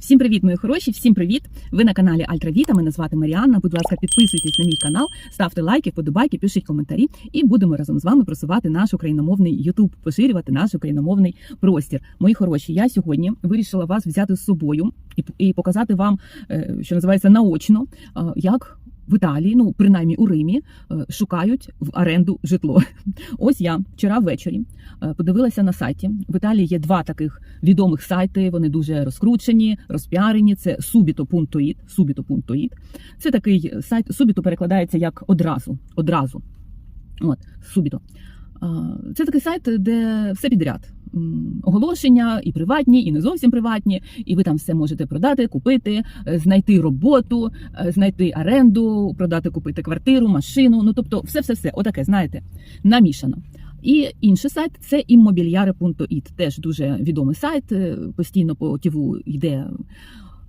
Всім привіт, мої хороші! Всім привіт! Ви на каналі Альтравіта. Мене звати Маріанна. Будь ласка, підписуйтесь на мій канал, ставте лайки, вподобайки, пишіть коментарі, і будемо разом з вами просувати наш україномовний Ютуб, поширювати наш україномовний простір. Мої хороші, я сьогодні вирішила вас взяти з собою і, показати вам, е, що називається наочно, е, як. В Італії, ну принаймні у Римі, е, шукають в оренду житло. Ось я вчора ввечері е, подивилася на сайті. В Італії є два таких відомих сайти. Вони дуже розкручені, розпіарені. Це subito.it, subito.it. Це такий сайт. Subito перекладається як одразу. Одразу. От, subito. Це такий сайт, де все підряд. Оголошення і приватні, і не зовсім приватні, і ви там все можете продати, купити, е, знайти роботу, е, знайти оренду, продати, купити квартиру, машину. Ну тобто, все, все, все, отаке, знаєте, намішано. І інший сайт це immobiliare.it, теж дуже відомий сайт. е, Постійно по ТІВу йде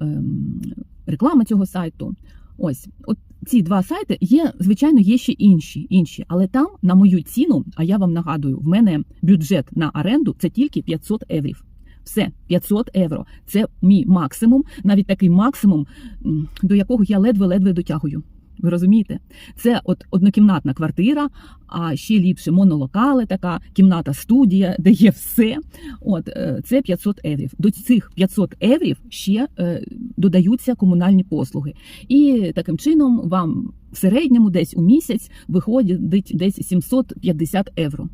ем, реклама цього сайту. Ось, от ці два сайти є, звичайно, є ще інші, інші, але там на мою ціну, а я вам нагадую, в мене бюджет на оренду це тільки 500 єврів. Все, 500 євро. Це мій максимум, навіть такий максимум, до якого я ледве-ледве дотягую. Ви розумієте? Це от однокімнатна квартира, а ще ліпше монолокали, така кімната студія, де є все. От е, це 500 єврів. До цих 500 єврів ще е, додаються комунальні послуги. І таким чином вам в середньому десь у місяць виходить десь 750 євро.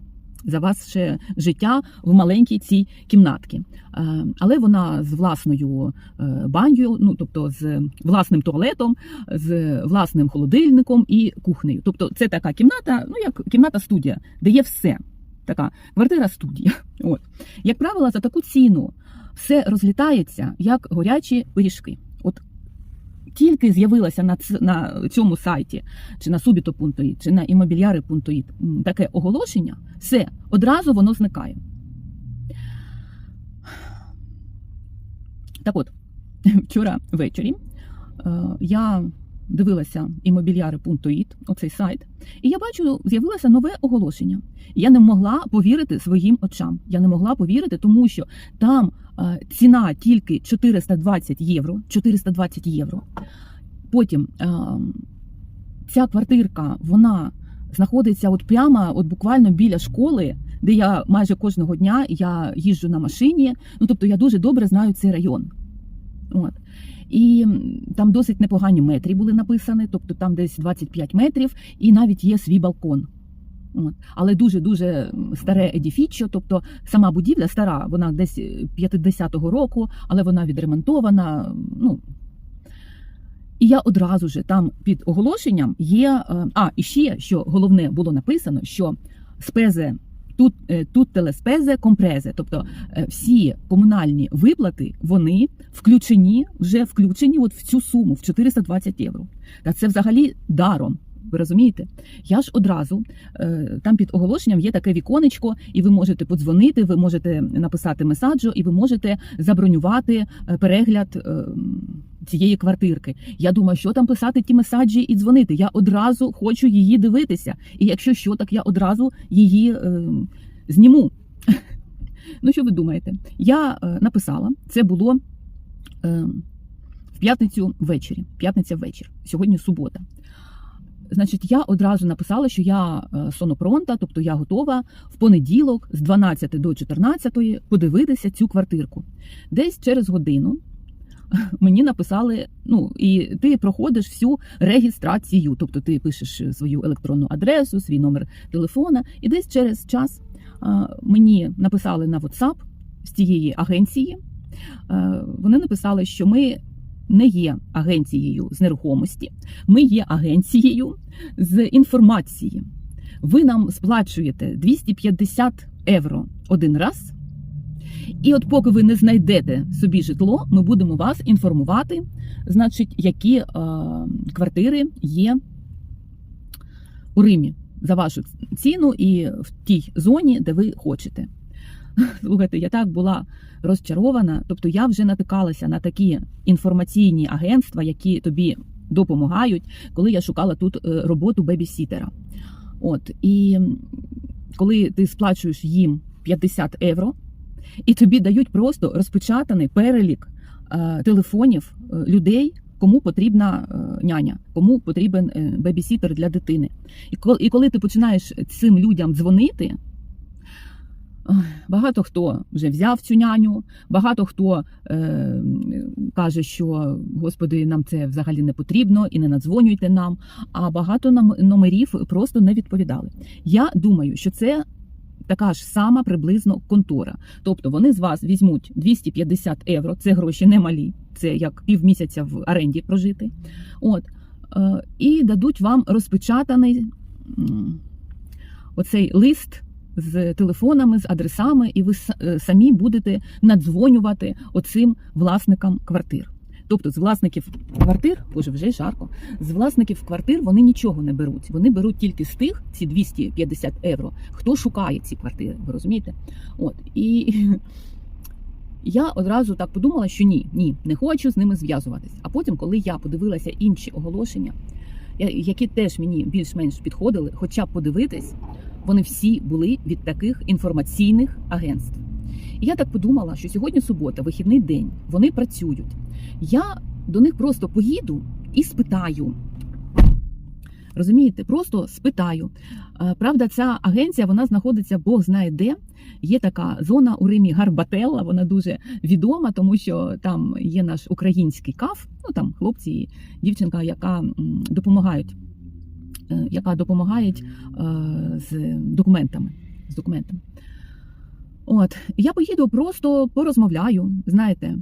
За ваше життя в маленькій цій кімнатці. Е, Але вона з власною е, баньою, ну тобто з власним туалетом, з власним холодильником і кухнею. Тобто, це така кімната, ну як кімната студія, де є все. Така квартира студія. От як правило, за таку ціну все розлітається як горячі пиріжки. Тільки з'явилася на на цьому сайті, чи на subito.it, чи на imobiliare.it таке оголошення, все одразу воно зникає. Так от, вчора ввечері е, я дивилася immobiliare.it, оцей сайт, і я бачу, з'явилося нове оголошення. Я не могла повірити своїм очам. Я не могла повірити, тому що там е, ціна тільки 420 євро. 420 євро. Потім е, ця квартирка, вона знаходиться от прямо, от буквально біля школи, де я майже кожного дня я їжджу на машині. Ну тобто я дуже добре знаю цей район. От. І там досить непогані метрі були написані, тобто там десь 25 метрів, і навіть є свій балкон. От. Але дуже-дуже старе едіфічо, тобто сама будівля стара, вона десь 50-го року, але вона відремонтована. Ну. І я одразу ж там під оголошенням є. е, А, і ще, що головне було написано, що спезе тут, е, тут телеспезе компрезе, тобто е, всі комунальні виплати, вони включені, вже включені от в цю суму, в 420 євро. Та це взагалі даром. Ви розумієте? Я ж одразу е, там під оголошенням є таке віконечко, і ви можете подзвонити, ви можете написати месаджо, і ви можете забронювати е, перегляд е, цієї квартирки. Я думаю, що там писати ті месаджі і дзвонити. Я одразу хочу її дивитися. І якщо що, так я одразу її зніму. Ну, що ви думаєте? Я написала, це було в п'ятницю ввечері. П'ятниця вечір. Сьогодні субота. Значить, я одразу написала, що я е, сонопронта, тобто я готова в понеділок з 12 до 14 подивитися цю квартирку. Десь через годину мені написали: ну і ти проходиш всю регістрацію, тобто ти пишеш свою електронну адресу, свій номер телефона, і десь через час мені написали на WhatsApp з цієї агенції. е, Вони написали, що ми не є агенцією з нерухомості, ми є агенцією з інформації. Ви нам сплачуєте 250 євро один раз. І от поки ви не знайдете собі житло, ми будемо вас інформувати, значить, які е, квартири є у Римі за вашу ціну і в тій зоні, де ви хочете. Слухайте, я так була розчарована. Тобто я вже натикалася на такі інформаційні агентства, які тобі допомагають, коли я шукала тут е, роботу бебісітера. От і коли ти сплачуєш їм 50 євро, і тобі дають просто розпечатаний перелік е, телефонів е, людей, кому потрібна няня, кому потрібен бебісітер для дитини. І коли ти починаєш цим людям дзвонити. Багато хто вже взяв цю няню, багато хто е, каже, що Господи, нам це взагалі не потрібно і не надзвонюйте нам. А багато номерів просто не відповідали. Я думаю, що це така ж сама приблизно контора. Тобто вони з вас візьмуть 250 євро, це гроші немалі, це як півмісяця в оренді прожити. От, е, і дадуть вам розпечатаний оцей лист. З телефонами, з адресами, і ви е, самі будете надзвонювати оцим власникам квартир. Тобто з власників квартир, боже, вже жарко, з власників квартир вони нічого не беруть. Вони беруть тільки з тих, ці 250 євро, хто шукає ці квартири. Ви розумієте? От і я одразу так подумала, що ні, ні, не хочу з ними зв'язуватись. А потім, коли я подивилася інші оголошення, які теж мені більш-менш підходили, хоча б подивитись, вони всі були від таких інформаційних агентств. І я так подумала, що сьогодні субота, вихідний день, вони працюють. Я до них просто поїду і спитаю. Розумієте, просто спитаю. Е, Правда, ця агенція вона знаходиться Бог знає де. Є така зона у Римі Гарбателла, вона дуже відома, тому що там є наш український каф. Ну там хлопці і дівчинка, яка допомагають, яка допомагають е, з документами. З документами. От, я поїду, просто порозмовляю, знаєте,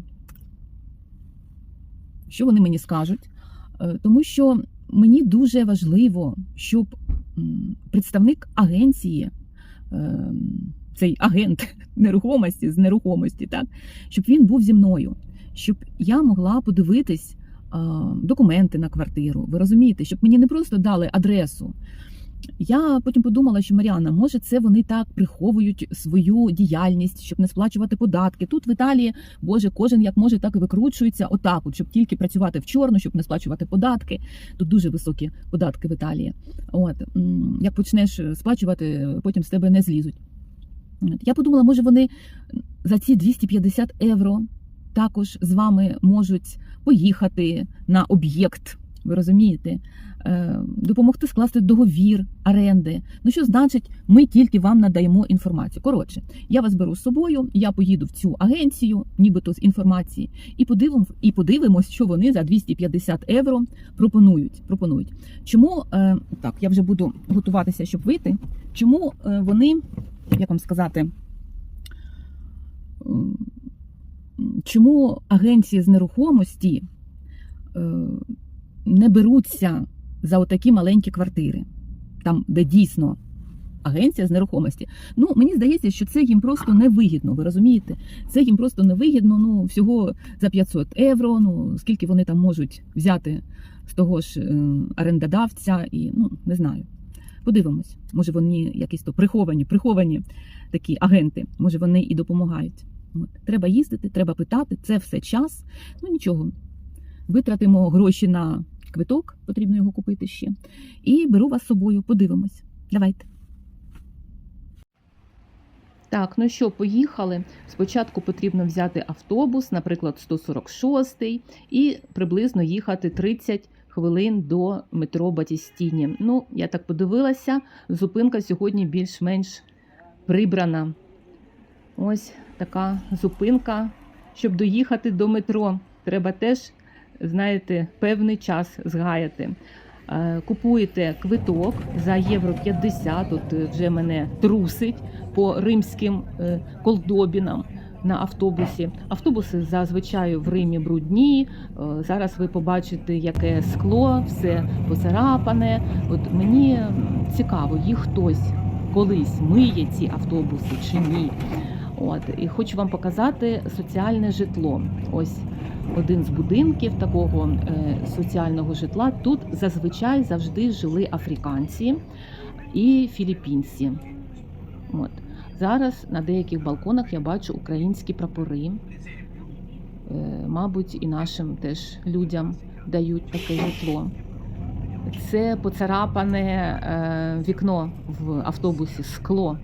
що вони мені скажуть, Е, тому що мені дуже важливо, щоб представник агенції, е, цей агент нерухомості з нерухомості, так, щоб він був зі мною, щоб я могла подивитись е, документи на квартиру. Ви розумієте, щоб мені не просто дали адресу. Я потім подумала, що Маріана, може, це вони так приховують свою діяльність, щоб не сплачувати податки. Тут в Італії, Боже, кожен як може, так і викручується отак, от, щоб тільки працювати в чорну, щоб не сплачувати податки. Тут дуже високі податки в Італії. От як почнеш сплачувати, потім з тебе не злізуть. Я подумала, може, вони за ці 250 євро також з вами можуть поїхати на об'єкт. Ви розумієте, Е, допомогти скласти договір оренди. Ну що значить, ми тільки вам надаємо інформацію. Коротше, я вас беру з собою, я поїду в цю агенцію, нібито з інформації, і подивимо, і подивимось, що вони за 250 євро пропонують. пропонують. Чому е, так, я вже буду готуватися, щоб вийти. Чому е, вони, як вам сказати, чому агенції з нерухомості е, не беруться за отакі маленькі квартири, там, де дійсно агенція з нерухомості. Ну, мені здається, що це їм просто невигідно, ви розумієте? Це їм просто невигідно, ну, всього за 500 євро, ну, скільки вони там можуть взяти з того ж е, орендодавця, і, ну, не знаю. Подивимось, може вони якісь то приховані, приховані такі агенти, може вони і допомагають. Треба їздити, треба питати, це все час. Ну нічого. Витратимо гроші на квиток, потрібно його купити ще. І беру вас з собою, подивимось. Давайте. Так, ну що, поїхали. Спочатку потрібно взяти автобус, наприклад, 146 і приблизно їхати 30 хвилин до метро Батістіні. Ну, я так подивилася, зупинка сьогодні більш-менш прибрана. Ось така зупинка. Щоб доїхати до метро, треба теж, знаєте, певний час згаяти. Е, Купуєте квиток за євро 50, Тут е, вже мене трусить по римським е, колдобінам на автобусі. Автобуси зазвичай в Римі брудні. Зараз ви побачите, яке скло, все поцарапане. От мені цікаво, їх хтось колись миє ці автобуси чи ні. От і хочу вам показати соціальне житло. Ось один з будинків такого е, соціального житла. Тут зазвичай завжди жили африканці і філіппінці. От. Зараз на деяких балконах я бачу українські прапори. Е, Мабуть, і нашим теж людям дають таке житло. Це поцарапане е, вікно в автобусі, скло.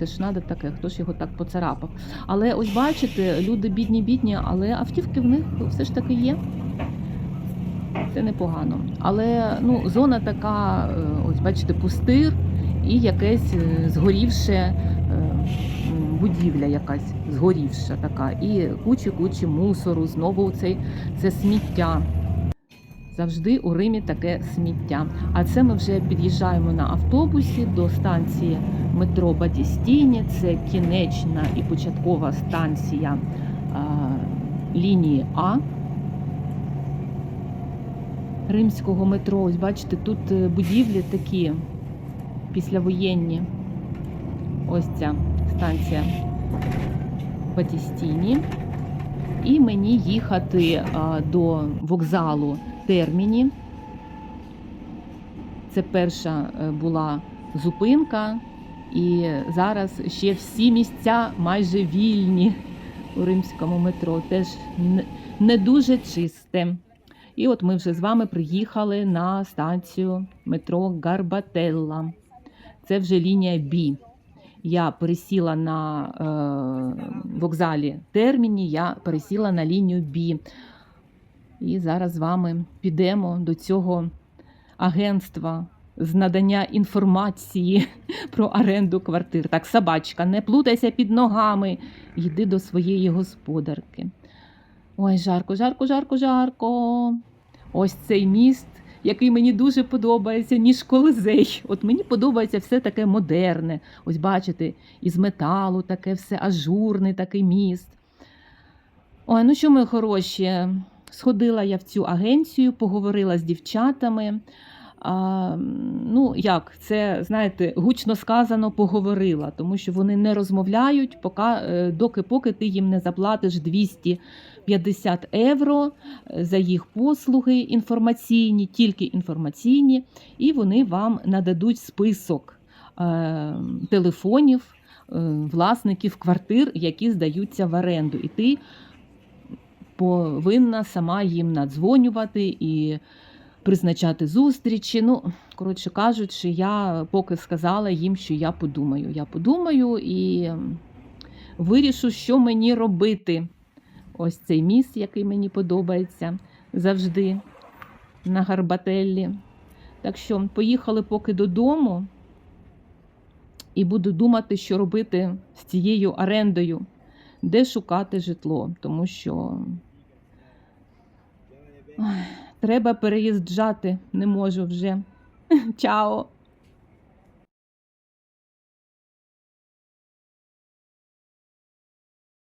Це ж надо таке, хто ж його так поцарапав. Але ось бачите, люди бідні, бідні, але автівки в них все ж таки є. Це непогано. Але ну, зона така, е, ось бачите, пустир і якесь е, згорівше е, будівля якась згорівша така. І кучі-кучі мусору, знову цей, це сміття. Завжди у Римі таке сміття. А це ми вже під'їжджаємо на автобусі до станції метро Батістіні. Це кінечна і початкова станція лінії А римського метро. Ось бачите, тут е, будівлі такі післявоєнні. Ось ця станція Батістіні. І мені їхати до вокзалу Терміні. Це перша е, була зупинка, і зараз ще всі місця майже вільні у римському метро. Теж не- дуже чисте. І от ми вже з вами приїхали на станцію метро Гарбателла. Це вже лінія Б. Я пересіла на е, вокзалі Терміні, я пересіла на лінію Б. І зараз з вами підемо до цього агентства з надання інформації про оренду квартир. Так, собачка, не плутайся під ногами, йди до своєї господарки. Ой, жарко, жарко, жарко, жарко. Ось цей міст, який мені дуже подобається, ніж колизей. От мені подобається все таке модерне. Ось бачите, із металу таке все ажурний такий міст. Ой, ну що, мої хороші, сходила я в цю агенцію, поговорила з дівчатами. А, ну, як, це, знаєте, гучно сказано, поговорила, тому що вони не розмовляють, поки, е, доки поки ти їм не заплатиш 250 євро е, за їх послуги інформаційні, тільки інформаційні, і вони вам нададуть список е, телефонів е, власників квартир, які здаються в оренду. І ти повинна сама їм надзвонювати і призначати зустрічі. Ну, коротше кажучи, я поки сказала їм, що я подумаю. Я подумаю і вирішу, що мені робити. Ось цей міст, який мені подобається завжди на Гарбателлі. Так що поїхали поки додому і буду думати, що робити з цією орендою, де шукати житло, тому що ой, треба переїжджати, не можу вже. Чао!